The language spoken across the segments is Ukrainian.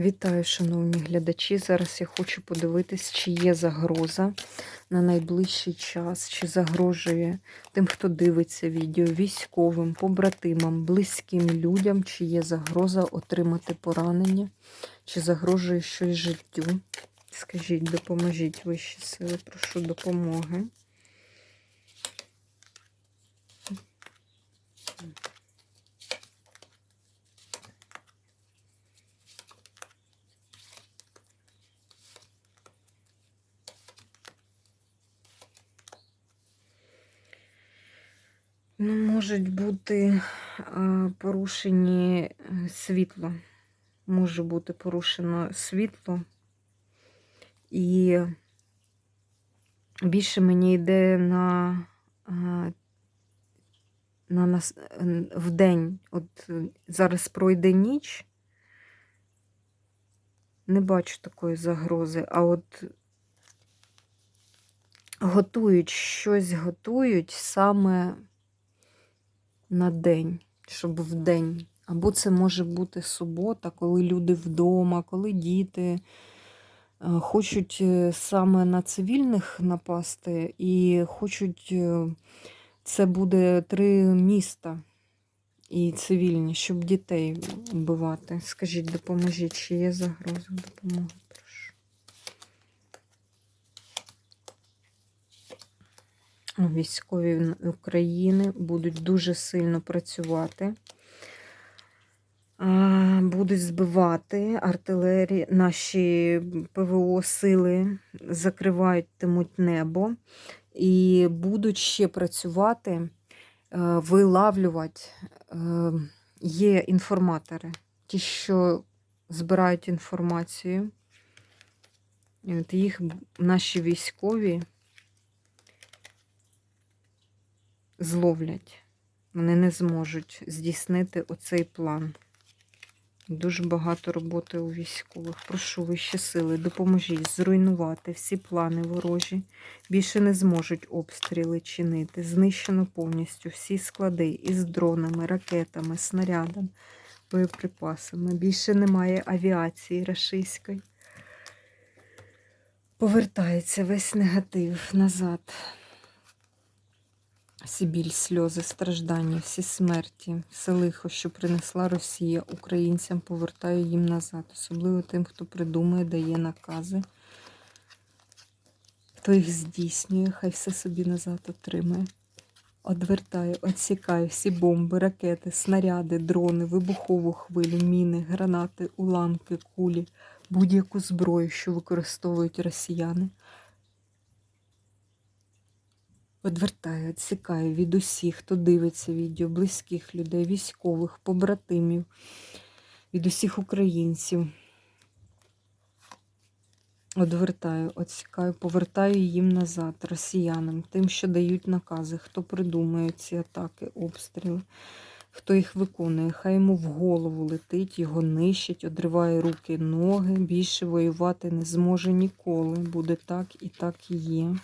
Вітаю, шановні глядачі. Зараз я хочу подивитись, чи є загроза на найближчий час, чи загрожує тим, хто дивиться відео, військовим, побратимам, близьким людям, чи є загроза отримати поранення, чи загрожує щось життю. Скажіть, допоможіть вищі сили, прошу допомоги. Ну, можуть бути е, порушені е, світло. Може бути порушено світло. І більше мені йде на, е, на нас в день. От зараз пройде ніч. Не бачу такої загрози, а от готують щось готують саме на день, щоб в день. Або це може бути субота, коли люди вдома, коли діти е, хочуть е, саме на цивільних напасти, і хочуть, е, це буде три міста і цивільні, щоб дітей вбивати. Скажіть, допоможіть, чи є загроза допомоги? Військові України будуть дуже сильно працювати, будуть збивати артилерії, наші ПВО сили закриватимуть небо і будуть ще працювати, е, вилавлювати. Е, є інформатори, ті, що збирають інформацію. От їх наші військові. Зловлять. Вони не зможуть здійснити оцей план. Дуже багато роботи у військових. Прошу вищі сили, допоможіть зруйнувати всі плани ворожі. Більше не зможуть обстріли чинити. Знищено повністю всі склади із дронами, ракетами, снарядами, боєприпасами. Більше немає авіації рашистської. Повертається весь негатив назад. Всі сльози, страждання, всі смерті, все лихо, що принесла Росія українцям, повертаю їм назад. Особливо тим, хто придумує, дає накази, хто їх здійснює, хай все собі назад отримає. Одвертаю, відсікаю всі бомби, ракети, снаряди, дрони, вибухову хвилю, міни, гранати, уламки, кулі, будь-яку зброю, що використовують росіяни. Одвертаю, відсікаю від усіх, хто дивиться відео, близьких людей, військових, побратимів, від усіх українців. Одвертаю, відсікаю, повертаю їм назад, росіянам, тим, що дають накази, хто придумує ці атаки, обстріли, хто їх виконує, хай йому в голову летить, його нищить, одриває руки, ноги, більше воювати не зможе ніколи. Буде так і так і є.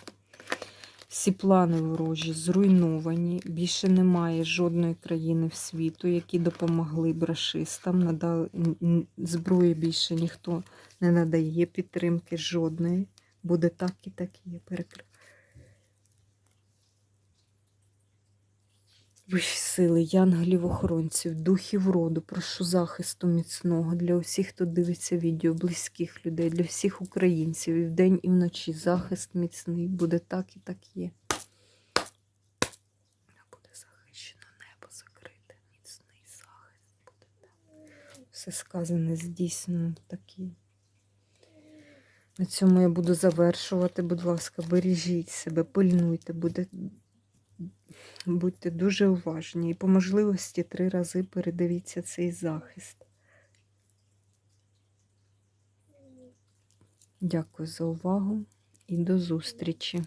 Всі плани ворожі зруйновані. Більше немає жодної країни в світу, які допомогли б рашистам. Надали зброї більше ніхто не надає підтримки жодної. Буде так і так і є. Перекрив. Вищі сили, янголів-охоронців, духів роду, прошу захисту міцного для усіх, хто дивиться відео, близьких людей, для всіх українців і вдень, і вночі. Захист міцний. Буде так і так є. Буде захищено небо закрите, міцний захист буде так. Все сказане, здійснено такі. На цьому я буду завершувати. Будь ласка, бережіть себе, пильнуйте, буде. Будьте дуже уважні і по можливості три рази передивіться цей захист. Дякую за увагу і до зустрічі!